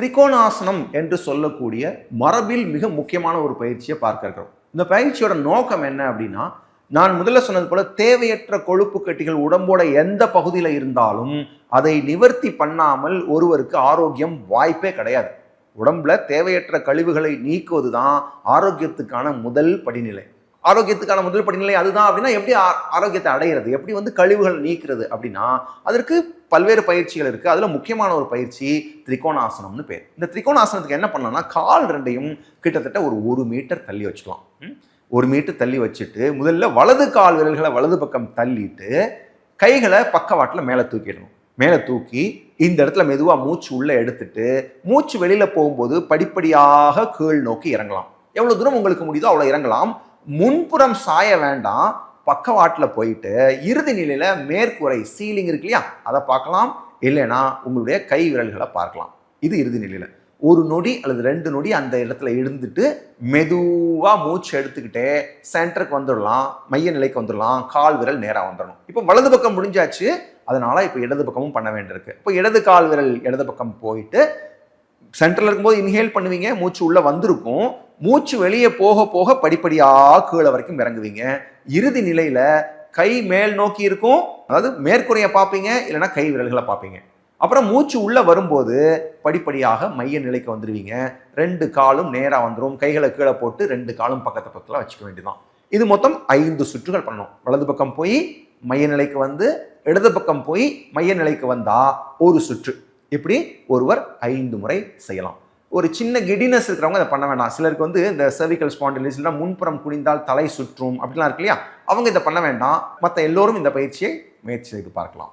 திரிகோணாசனம் என்று சொல்லக்கூடிய மரபில் மிக முக்கியமான ஒரு பயிற்சியை பார்க்க இருக்கிறோம். இந்த பயிற்சியோட நோக்கம் என்ன அப்படின்னா நான் முதல்ல சொன்னது போல தேவையற்ற கொழுப்பு கட்டிகள் உடம்போட எந்த பகுதியில் இருந்தாலும் அதை நிவர்த்தி பண்ணாமல் ஒருவருக்கு ஆரோக்கியம் வாய்ப்பே கிடையாது. உடம்புல தேவையற்ற கழிவுகளை நீக்குவது தான் ஆரோக்கியத்துக்கான முதல் படிநிலை. ஆரோக்கியத்துக்கான முதல் படிநிலை அதுதான் அப்படின்னா எப்படி ஆ- ஆரோக்கியத்தை அடையிறது? எப்படி வந்து கழிவுகள் நீக்கிறது அப்படின்னா அதற்கு பல்வேறு பயிற்சிகள் இருக்குது அதில் முக்கியமான ஒரு பயிற்சி திரிகோணாசனம்னு பேர். இந்த திரிகோணாசனத்துக்கு என்ன பண்ணலாம்னா கால் ரெண்டையும் கிட்டத்தட்ட ஒரு ஒரு மீட்டர் தள்ளி வச்சுக்கலாம். ஒரு மீட்டர் தள்ளி வச்சுட்டு முதல்ல வலது கால் விரல்களை வலது பக்கம் தள்ளிட்டு கைகளை பக்கவாட்டில் மேலே தூக்கிடணும். மேலே தூக்கி இந்த இடத்துல மெதுவாக மூச்சு உள்ளே எடுத்துட்டு மூச்சு வெளியில் போகும்போது படிப்படியாக கீழ் நோக்கி இறங்கலாம். எவ்வளோ தூரம் உங்களுக்கு முடியுதோ அவ்வளோ இறங்கலாம். முன்புறம் சாய வேண்டாம் பக்கவாட்டில் போயிட்டு இறுதி நிலையில் மேற்கூரை சீலிங் இருக்கு இல்லையா? அதை பார்க்கலாம். இல்லைன்னா உங்களுடைய கை விரல்களை பார்க்கலாம். இது இறுதி நிலையில். ஒரு நொடி அல்லது ரெண்டு நொடி அந்த இடத்துல இருந்துட்டு மெதுவாக மூச்சு எடுத்துக்கிட்டே சென்டருக்கு வந்துடலாம் மைய நிலைக்கு வந்துடலாம் கால் விரல் நேராக வந்துடணும். இப்போ வலது பக்கம் முடிஞ்சாச்சு. அதனால் இப்போ இடது பக்கமும் பண்ண வேண்டியிருக்கு. இப்போ இடது கால் விரல் இடது பக்கம் போயிட்டு சென்டரில் இருக்கும்போது இன்ஹேல் பண்ணுவீங்க மூச்சு உள்ளே வந்திருக்கும். மூச்சு வெளியே போக போக படிப்படியாக கீழே வரைக்கும் இறங்குவீங்க. இறுதி நிலையில் கை மேல் நோக்கி இருக்கும். அதாவது மேற்கூரையை பார்ப்பீங்க இல்லைன்னா கை விரல்களை பார்ப்பீங்க. அப்புறம் மூச்சு உள்ளே வரும்போது படிப்படியாக மைய நிலைக்கு வந்துடுவீங்க ரெண்டு காலும் நேராக வந்துடும் கைகளை கீழே போட்டு ரெண்டு காலும் பக்கத்து பக்கத்தில் வச்சுக்க வேண்டியதுதான். இது மொத்தம் ஐந்து சுற்றுகள் பண்ணணும். வலது பக்கம் போய் மைய நிலைக்கு வந்து இடது பக்கம் போய் மைய நிலைக்கு வந்தால் ஒரு சுற்று. இப்படி ஒருவர் ஐந்து முறை செய்யலாம். ஒரு சின்ன கிடினஸ் இருக்கிறவங்க இதை பண்ண வேண்டாம். சிலருக்கு வந்து இந்த சர்விக்கல் ஸ்பாண்டிலிஸ் இல்லை முன்புறம் குனிந்தால் தலை சுற்றும் அப்படிலாம் இருக்கு இல்லையா? அவங்க இதை பண்ண வேண்டாம். மற்ற எல்லோரும் இந்த பயிற்சியை முயற்சி செய்து பார்க்கலாம்.